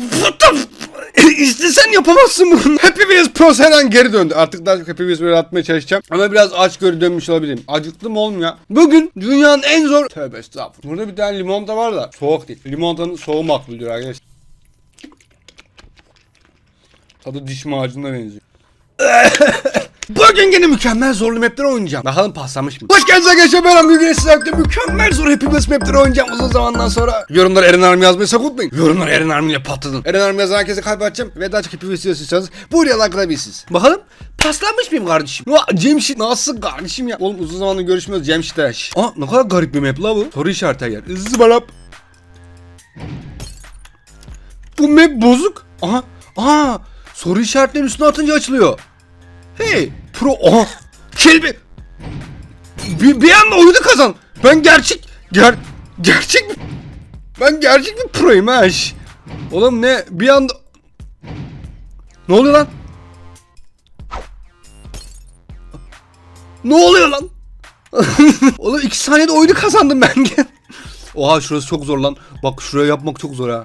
What the f- İşte sen yapamazsın bunu. Happy Wheels Pro Seren geri döndü. Artık daha çok Happy Wheels böyle atmaya çalışacağım. Ama biraz aç görü dönmüş olabilirim. Acıktım oğlum ya. Bugün dünyanın en zor... Tövbe estağfurullah. Burada bir tane limonata var da soğuk değil. Limonatanın makbul diyor arkadaşlar. Tadı diş macununa benziyor. Bugün yine mükemmel zorlu mapleri oynayacağım. Bakalım paslamış mı? Hoş geldiniz arkadaşlar ben Bugün sizlerle mükemmel zor hepimiz mapleri oynayacağım uzun zamandan sonra. Yorumlara Eren Army yazmayı sakın unutmayın. Yorumlara Eren Army ile patladın. Eren Army yazan herkese kalp atacağım. Ve daha çok hepimiz istiyorsanız bu videoya like atabilirsiniz. Bakalım paslanmış mıyım kardeşim? Ya Cemşit nasıl kardeşim ya? Oğlum uzun zamandır görüşmüyoruz Cemşit Aş. Aa ne kadar garip bir map la bu. Soru işareti yer. Zıbarap. Bu map bozuk. Aha. Aa. Soru işaretlerinin üstüne atınca açılıyor. Hey pro oha kelbi bir, bir anda oyunu kazan. Ben gerçek ger gerçek ben gerçek bir proyum ha oğlum ne bir anda ne oluyor lan? Ne oluyor lan? Oğlum iki saniyede oyunu kazandım ben. Oha şurası çok zor lan. Bak şuraya yapmak çok zor ha!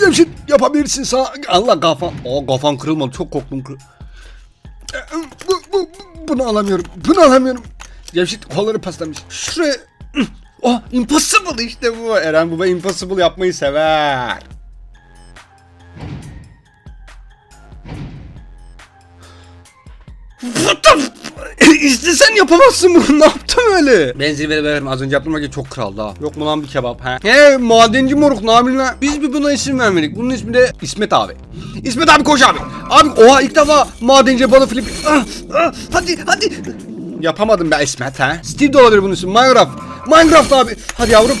Cemşit yapabilirsin sana. Allah kafam Aa kafam kırılmadı. Çok korktum kır bu, bu, bu- bunu alamıyorum. Bunu alamıyorum. Cemşit kolları paslamış. Şuraya. Oh, impossible işte bu. Eren baba impossible yapmayı sever. İşte sen yapamazsın bunu. Ne yaptın öyle? Ben zirvede veririm. Az önce yaptığım gibi çok kraldı ha. Yok mu lan bir kebap ha? He madenci moruk lan? Biz bir buna isim vermedik. Bunun ismi de İsmet abi. İsmet abi koş abi. Abi oha ilk defa madenci bana flip. Ah, ah, hadi hadi. Yapamadım be İsmet ha. Steve de olabilir bunun ismi. Minecraft. Minecraft abi. Hadi yavrum.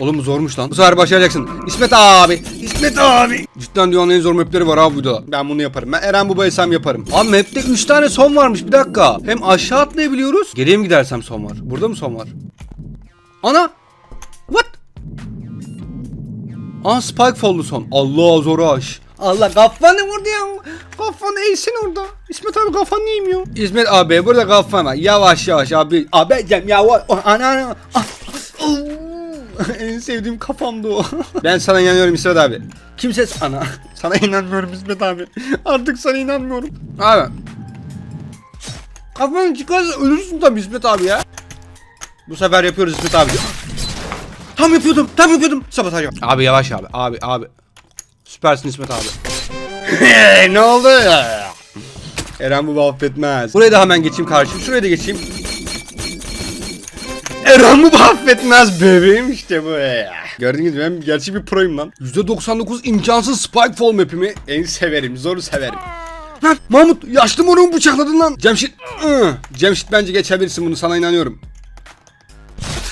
Oğlum bu zormuş lan. Bu sefer başaracaksın. İsmet abi. İsmet abi. Cidden dünyanın en zor mapleri var abi burada. Ben bunu yaparım. Ben Eren Baba Esem yaparım. Abi mapte 3 tane son varmış. Bir dakika. Hem aşağı atlayabiliyoruz. Geriye mi gidersem son var? Burada mı son var? Ana. What? Aa Spike Fall'lu son. Allah zor aş. Allah kafanı vurdu ya. Kafanı eğsin orada. İsmet abi kafanı yemiyor. İsmet abi burada kafan var. Yavaş yavaş abi. Abi Cem yavaş. Ana ana. Ah. En sevdiğim kafamdı o. ben sana inanıyorum İsmet abi. Kimse sana. Sana inanmıyorum İsmet abi. Artık sana inanmıyorum. Abi. Kafanı çıkarsa ölürsün tabii İsmet abi ya. Bu sefer yapıyoruz İsmet abi. Tam yapıyordum, tam yapıyordum. Sabotaj yap. Abi yavaş abi, abi, abi. Süpersin İsmet abi. ne oldu ya? Eren bu affetmez. Buraya da hemen geçeyim karşım. Şuraya da geçeyim. Bu affetmez bebeğim işte bu ya. Gördüğünüz gibi ben gerçek bir proyum lan. %99 imkansız spike fall map'imi en severim. Zoru severim. Lan Mahmut yaşlı morumu bıçakladın lan. Cemşit. Cemşit bence geçebilirsin bunu sana inanıyorum.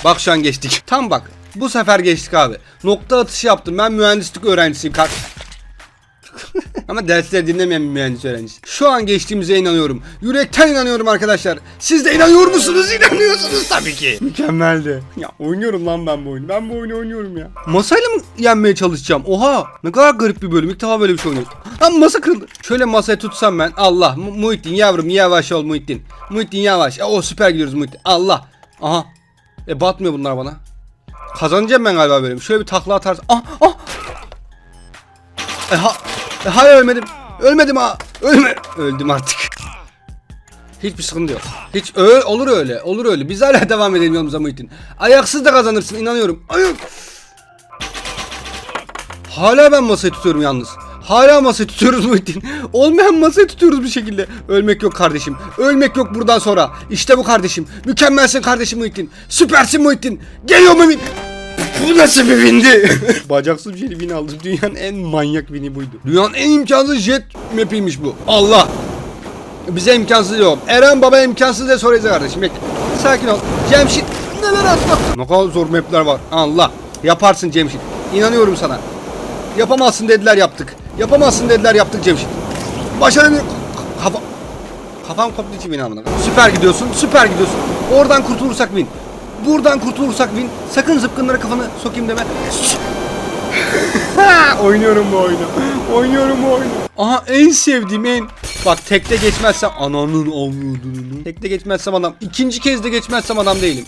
Bak şu an geçtik. Tam bak. Bu sefer geçtik abi. Nokta atışı yaptım. Ben mühendislik öğrencisiyim. Kalk. Ama dersleri dinlemeyen bir mühendis öğrencisi. Şu an geçtiğimize inanıyorum. Yürekten inanıyorum arkadaşlar. Siz de inanıyor musunuz? İnanıyorsunuz tabii ki. Mükemmeldi. Ya oynuyorum lan ben bu oyunu. Ben bu oyunu oynuyorum ya. Masayla mı yenmeye çalışacağım? Oha ne kadar garip bir bölüm. İlk defa böyle bir şey oynuyorum. Lan masa kırıldı. Şöyle masaya tutsam ben. Allah. Mu- Muhittin yavrum yavaş ol Muhittin. Muhittin yavaş. E, o süper gidiyoruz Muhittin. Allah. Aha. E batmıyor bunlar bana. Kazanacağım ben galiba böyle. Şöyle bir takla atarsam. Ah ah. E, ha, e, hayır ölmedim. Ölmedim ha. Ölme. Öldüm artık. Hiçbir sıkıntı yok. Hiç ö olur öyle. Olur öyle. Biz hala devam edelim yolumuza Muhittin. Ayaksız da kazanırsın inanıyorum. Ayak. Hala ben masayı tutuyorum yalnız. Hala masayı tutuyoruz Muhittin. Olmayan masayı tutuyoruz bir şekilde. Ölmek yok kardeşim. Ölmek yok buradan sonra. İşte bu kardeşim. Mükemmelsin kardeşim Muhittin. Süpersin Muhittin. Geliyor mu win? Bu nasıl bir windi? Bacaksız bir şey win aldım. Dünyanın en manyak win'i buydu. Dünyanın en imkansız jet map'iymiş bu. Allah. Bize imkansız yok. Eren baba imkansız diye soracağız kardeşim. Bekle. Sakin ol. Cemşit neler atma. Ne kadar zor map'ler var. Allah. Yaparsın Cemşit. İnanıyorum sana. Yapamazsın dediler yaptık. Yapamazsın dediler yaptık Cemşit. Başarın kafa kafam koptu için anladın. Süper gidiyorsun. Süper gidiyorsun. Oradan kurtulursak win. Buradan kurtulursak win. Sakın zıpkınlara kafanı sokayım deme. Oynuyorum bu oyunu. Oynuyorum bu oyunu. Aha en sevdiğim en. Bak tekte geçmezsem ananın avradını. Tekte geçmezsem adam. İkinci kez de geçmezsem adam değilim.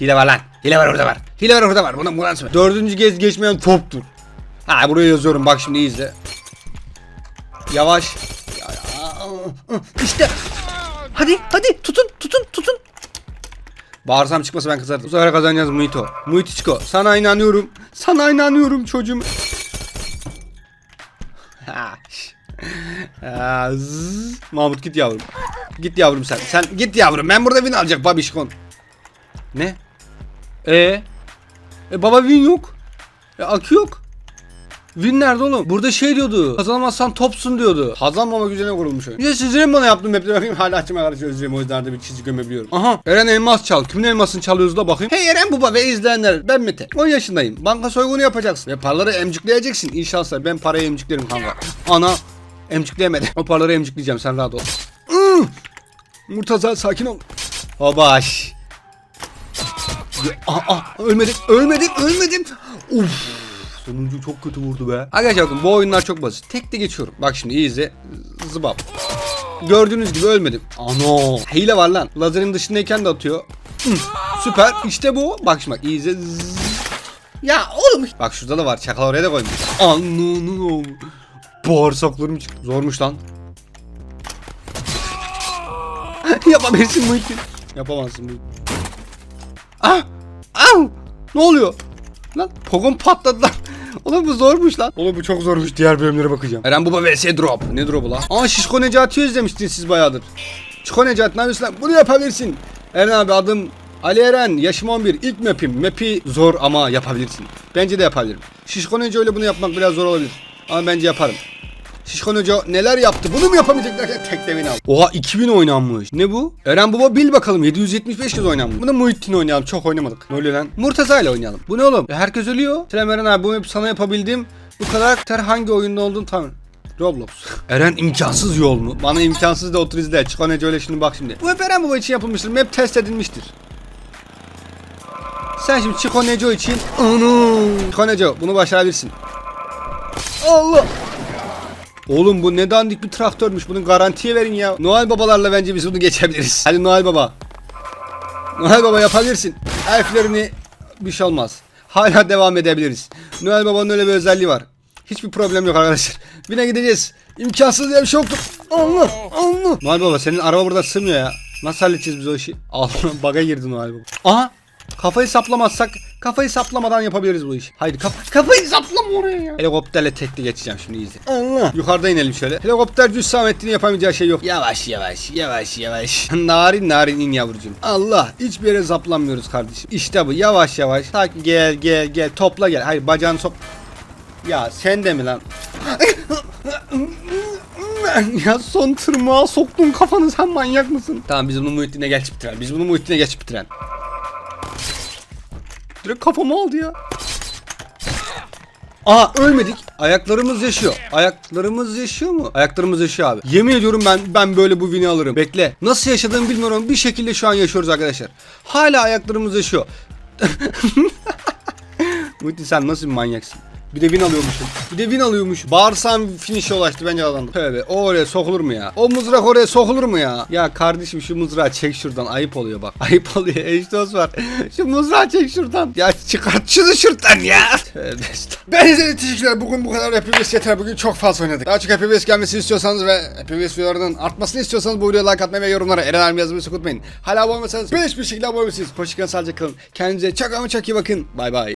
Hile var lan. Hile var orada var. Hile var orada var. Buna buna söyle. Dördüncü kez geçmeyen toptur. Ha buraya yazıyorum bak şimdi izle. Yavaş. Ya, ya, İşte. Hadi hadi tutun tutun tutun. Bağırsam çıkmasa ben kızardım. Bu sefer kazanacağız Muito. Muitiçko sana inanıyorum. Sana inanıyorum çocuğum. Mahmut git yavrum. Git yavrum sen. Sen git yavrum. Ben burada win alacak babişkon. Ne? E E baba win yok. E akü yok. Win nerede oğlum? Burada şey diyordu. Kazanamazsan topsun diyordu. Kazanmamak üzerine kurulmuş oyun. Ya sizlerin bana yaptım hep bakayım hala açıma karşı özleyeyim o yüzden arada bir çizgi gömebiliyorum. Aha Eren elmas çal. Kimin elmasını çalıyoruz da bakayım. Hey Eren baba ve izleyenler ben Mete. 10 yaşındayım. Banka soygunu yapacaksın. Ve paraları emcikleyeceksin. İyi şanslar. Ben parayı emciklerim kanka. Ana emcikleyemedi. O paraları emcikleyeceğim sen rahat ol. Murtaza sakin ol. Babaş. Aa, aa, ölmedim, ölmedim, ölmedim. Uf. Sonuncu çok kötü vurdu be. Arkadaşlar bakın bu oyunlar çok basit. Tek de geçiyorum. Bak şimdi iyi izle. Zıbap. Gördüğünüz gibi ölmedim. Ano. Hile var lan. Lazerin dışındayken de atıyor. Süper. İşte bu. Bak şimdi bak iyi izle. Ya oğlum. Bak şurada da var. Çakal oraya da koymuş. Ananı Bağırsaklarım çıktı. Zormuş lan. Yapabilirsin bu işi. Yapamazsın bu. Ah! Au! Ne oluyor? Lan Pogon patladı lan. Oğlum bu zormuş lan. Oğlum bu çok zormuş. Diğer bölümlere bakacağım. Eren Baba vs Drop. Ne drop'u lan? Aa Şişko Necati özlemiştiniz siz bayağıdır. Şişko Necati ne yapıyorsun lan? Bunu yapabilirsin. Eren abi adım Ali Eren. Yaşım 11. İlk map'im. Map'i zor ama yapabilirsin. Bence de yapabilirim. Şişko Neco ile bunu yapmak biraz zor olabilir. Ama bence yaparım. Şişko Neco neler yaptı? Bunu mu yapamayacak derken tek devini al. Oha 2000 oynanmış. Ne bu? Eren Baba bil bakalım 775 kez oynanmış. Bunu Muhittin oynayalım. Çok oynamadık. Ne oluyor lan? Murtaza ile oynayalım. Bu ne oğlum? Herkes ölüyor. Selam Eren abi bu map sana yapabildim. Bu karakter hangi oyunda olduğunu tam Roblox. Eren imkansız yol mu? Bana imkansız da otur izle. Çıkan Ece öyle şimdi bak şimdi. Bu hep Eren Baba için yapılmıştır. Map test edilmiştir. Sen şimdi Chico Neco için Onu Chico Neco bunu başarabilirsin. Allah. Oğlum bu ne dandik bir traktörmüş. Bunu garantiye verin ya. Noel babalarla bence biz bunu geçebiliriz. Hadi Noel baba. Noel baba yapabilirsin. Elflerini bir şey olmaz. Hala devam edebiliriz. Noel babanın öyle bir özelliği var. Hiçbir problem yok arkadaşlar. Bine gideceğiz. İmkansız diye bir şey yoktur. Allah Allah. Noel baba senin araba burada sığmıyor ya. Nasıl halledeceğiz biz o işi? Allah baga girdi Noel baba. Aha Kafayı saplamazsak kafayı saplamadan yapabiliriz bu işi. Haydi kaf kafayı saplama oraya ya. Helikopterle tekli geçeceğim şimdi izle. Allah. Yukarıda inelim şöyle. Helikopterci Hüsamettin'in yapamayacağı şey yok. Yavaş yavaş yavaş yavaş. narin narin in yavrucuğum. Allah hiçbir yere saplanmıyoruz kardeşim. İşte bu yavaş yavaş. Tak gel gel gel topla gel. Hayır bacağını sok. Ya sen de mi lan? ya son tırmığa soktun kafanı sen manyak mısın? Tamam biz bunu Muhittin'e geç bitiren. Biz bunu Muhittin'e geç bitiren. Direkt kafamı aldı ya. Aa ölmedik. Ayaklarımız yaşıyor. Ayaklarımız yaşıyor mu? Ayaklarımız yaşıyor abi. Yemin ediyorum ben ben böyle bu win'i alırım. Bekle. Nasıl yaşadığımı bilmiyorum. Bir şekilde şu an yaşıyoruz arkadaşlar. Hala ayaklarımız yaşıyor. Muhittin sen nasıl bir manyaksın? Bir de win alıyormuşum. Bir de win alıyormuş. Bağırsam finish'e ulaştı bence kazandım. Tövbe o oraya sokulur mu ya? O mızrak oraya sokulur mu ya? Ya kardeşim şu mızrağı çek şuradan. Ayıp oluyor bak. Ayıp oluyor. Eş dost var. Şu mızrağı çek şuradan. Ya çıkart şunu şuradan ya. Tövbe. Ben izlediğiniz teşekkürler. Bugün bu kadar Happy yeter. Bugün çok fazla oynadık. Daha çok Happy gelmesini istiyorsanız ve Happy videolarının artmasını istiyorsanız bu videoya like atmayı ve yorumlara Eren Alem yazmayı unutmayın. Hala abone olmasanız hiçbir şekilde abone olabilirsiniz. Hoşçakalın sağlıcakla kalın. Kendinize çok ama çok iyi bakın. Bay bay.